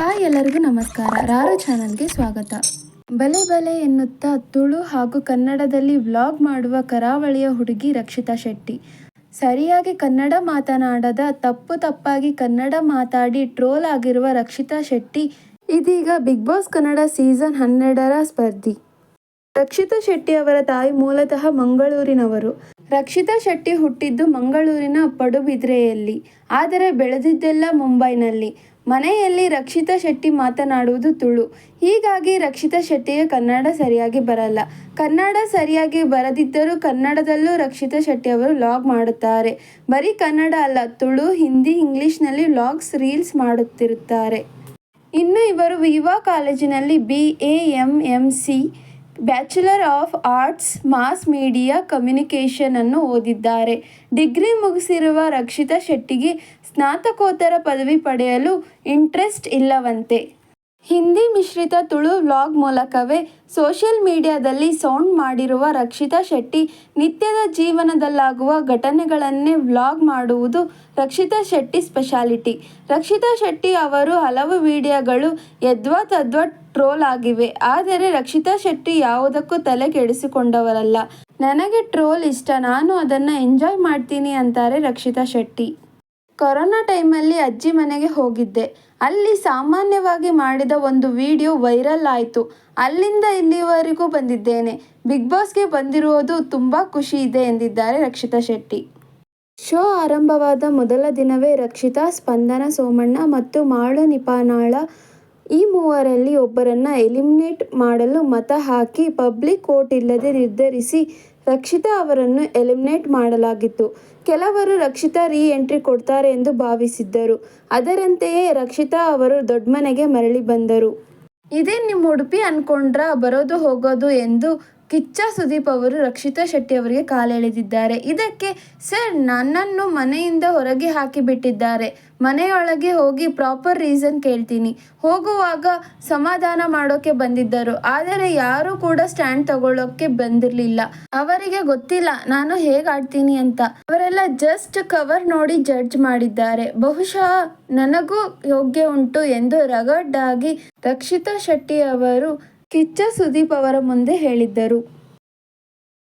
Hi ಎಲ್ಲರಿಗೂ ನಮಸ್ಕಾರ. ರಾರು ಚಾನಲ್ಗೆ ಸ್ವಾಗತ. ಬಲೆ ಬಲೆ ಎನ್ನುತ್ತಾ ತುಳು ಹಾಗೂ ಕನ್ನಡದಲ್ಲಿ ವ್ಲಾಗ್ ಮಾಡುವ ಕರಾವಳಿಯ ಹುಡುಗಿ ರಕ್ಷಿತಾ ಶೆಟ್ಟಿ. ಸರಿಯಾಗಿ ಕನ್ನಡ ಮಾತನಾಡದ, ತಪ್ಪು ತಪ್ಪಾಗಿ ಕನ್ನಡ ಮಾತಾಡಿ ಟ್ರೋಲ್ ಆಗಿರುವ ರಕ್ಷಿತಾ ಶೆಟ್ಟಿ ಇದೀಗ ಬಿಗ್ ಬಾಸ್ ಕನ್ನಡ ಸೀಸನ್ ಹನ್ನೆರಡರ ಸ್ಪರ್ಧಿ. ರಕ್ಷಿತಾ ಶೆಟ್ಟಿ ಅವರ ತಾಯಿ ಮೂಲತಃ ಮಂಗಳೂರಿನವರು. ರಕ್ಷಿತಾ ಶೆಟ್ಟಿ ಹುಟ್ಟಿದ್ದು ಮಂಗಳೂರಿನ ಪಡುಬಿದ್ರೆಯಲ್ಲಿ, ಆದರೆ ಬೆಳೆದಿದ್ದೆಲ್ಲ ಮುಂಬೈನಲ್ಲಿ. ಮನೆಯಲ್ಲಿ ರಕ್ಷಿತಾ ಶೆಟ್ಟಿ ಮಾತನಾಡುವುದು ತುಳು. ಹೀಗಾಗಿ ರಕ್ಷಿತಾ ಶೆಟ್ಟಿಗೆ ಕನ್ನಡ ಸರಿಯಾಗಿ ಬರಲ್ಲ. ಕನ್ನಡ ಸರಿಯಾಗಿ ಬರದಿದ್ದರೂ ಕನ್ನಡದಲ್ಲೂ ರಕ್ಷಿತಾ ಶೆಟ್ಟಿ ಅವರು ಲಾಗ್ ಮಾಡುತ್ತಾರೆ. ಬರೀ ಕನ್ನಡ ಅಲ್ಲ, ತುಳು, ಹಿಂದಿ, ಇಂಗ್ಲಿಷ್ನಲ್ಲಿ ಲಾಗ್ಸ್, ರೀಲ್ಸ್ ಮಾಡುತ್ತಿರುತ್ತಾರೆ. ಇನ್ನು ಇವರು ವಿವಾ ಕಾಲೇಜಿನಲ್ಲಿ B A M M C bachelor of arts mass media communication ಅನ್ನು ಓದಿದ್ದಾರೆ. ಡಿಗ್ರಿ ಮುಗಿಸಿರುವ ರಕ್ಷಿತಾ ಶೆಟ್ಟಿಗೆ ಸ್ನಾತಕೋತ್ತರ ಪದವಿ ಪಡೆಯಲು ಇಂಟ್ರೆಸ್ಟ್ ಇಲ್ಲವಂತೆ. ಹಿಂದಿ ಮಿಶ್ರಿತ ತುಳು ವ್ಲಾಗ್ ಮೂಲಕವೇ ಸೋಷಿಯಲ್ ಮೀಡಿಯಾದಲ್ಲಿ ಸೌಂಡ್ ಮಾಡಿರುವ ರಕ್ಷಿತಾ ಶೆಟ್ಟಿ ನಿತ್ಯದ ಜೀವನದಲ್ಲಾಗುವ ಘಟನೆಗಳನ್ನೇ ವ್ಲಾಗ್ ಮಾಡುವುದು ರಕ್ಷಿತಾ ಶೆಟ್ಟಿ ಸ್ಪೆಷಾಲಿಟಿ. ರಕ್ಷಿತಾ ಶೆಟ್ಟಿ ಅವರು ಹಲವು ವಿಡಿಯೋಗಳು ಯದ್ವಾ ತದ್ವಾ ಟ್ರೋಲ್ ಆಗಿವೆ. ಆದರೆ ರಕ್ಷಿತಾ ಶೆಟ್ಟಿ ಯಾವುದಕ್ಕೂ ತಲೆ ಕೆಡಿಸಿಕೊಂಡವರಲ್ಲ. ನನಗೆ ಟ್ರೋಲ್ ಇಷ್ಟ. ನಾನು ಅದನ್ನು ಎಂಜಾಯ್ ಮಾಡ್ತೀನಿ ಅಂತಾರೆ ರಕ್ಷಿತಾ ಶೆಟ್ಟಿ. ಕೊರೋನಾ ಟೈಮಲ್ಲಿ ಅಜ್ಜಿ ಮನೆಗೆ ಹೋಗಿದ್ದೆ. ಅಲ್ಲಿ ಸಾಮಾನ್ಯವಾಗಿ ಮಾಡಿದ ಒಂದು ವಿಡಿಯೋ ವೈರಲ್ ಆಯಿತು. ಅಲ್ಲಿಂದ ಇಲ್ಲಿವರೆಗೂ ಬಂದಿದ್ದೇನೆ. ಬಿಗ್ ಬಾಸ್ಗೆ ಬಂದಿರುವುದು ತುಂಬ ಖುಷಿ ಇದೆ ಎಂದಿದ್ದಾರೆ ರಕ್ಷಿತಾ ಶೆಟ್ಟಿ. ಶೋ ಆರಂಭವಾದ ಮೊದಲ ದಿನವೇ ರಕ್ಷಿತಾ, ಸ್ಪಂದನ ಸೋಮಣ್ಣ ಮತ್ತು ಮಾಳು ನಿಪಾನಾಳ ಈ ಮೂವರಲ್ಲಿ ಒಬ್ಬರನ್ನ ಎಲಿಮಿನೇಟ್ ಮಾಡಲು ಮತ ಹಾಕಿ ಪಬ್ಲಿಕ್ ವೋಟ್ ಇಲ್ಲದೆ ನಿರ್ಧರಿಸಿ ರಕ್ಷಿತಾ ಅವರನ್ನು ಎಲಿಮಿನೇಟ್ ಮಾಡಲಾಗಿತ್ತು. ಕೆಲವರು ರಕ್ಷಿತಾ ರೀ ಎಂಟ್ರಿ ಕೊಡ್ತಾರೆ ಎಂದು ಭಾವಿಸಿದ್ದರು. ಅದರಂತೆಯೇ ರಕ್ಷಿತಾ ಅವರು ದೊಡ್ಡ ಮನೆಗೆ ಮರಳಿ ಬಂದರು. ಇದೇ ನಿಮ್ಮ ಉಡುಪಿ ಅನ್ಕೊಂಡ್ರ ಬರೋದು ಹೋಗೋದು ಎಂದು ಕಿಚ್ಚ ಸುದೀಪ್ ಅವರು, ರಕ್ಷಿತಾ ಶೆಟ್ಟಿ ಅವರಿಗೆ ಕಾಲೆಳೆದಿದ್ದಾರೆ ಇದಕ್ಕೆ ಸರ್ ನನ್ನನ್ನು ಮನೆಯಿಂದ ಹೊರಗೆ ಹಾಕಿಬಿಟ್ಟಿದ್ದಾರೆ. ಮನೆಯೊಳಗೆ ಹೋಗಿ ಪ್ರಾಪರ್ ರೀಸನ್ ಕೇಳ್ತೀನಿ. ಹೋಗುವಾಗ ಸಮಾಧಾನ ಮಾಡೋಕೆ ಬಂದಿದ್ದರು. ಆದರೆ ಯಾರೂ ಕೂಡ ಸ್ಟ್ಯಾಂಡ್ ತಗೊಳ್ಳೋಕೆ ಬಂದಿರಲಿಲ್ಲ. ಅವರಿಗೆ ಗೊತ್ತಿಲ್ಲ, ನಾನು ಹೇಗಾಡ್ತೀನಿ ಅಂತ. ಅವರೆಲ್ಲ ಜಸ್ಟ್ ಕವರ್ ನೋಡಿ ಜಡ್ಜ್ ಮಾಡಿದ್ದಾರೆ. ಬಹುಶಃ ನನಗೂ ಯೋಗ್ಯ ಉಂಟು ಎಂದು ರಗಡ್ಡಾಗಿ ರಕ್ಷಿತಾ ಶೆಟ್ಟಿ ಅವರು ಕಿಚ್ಚ ಸುದೀಪ್ ಅವರ ಮುಂದೆ ಹೇಳಿದ್ದರು.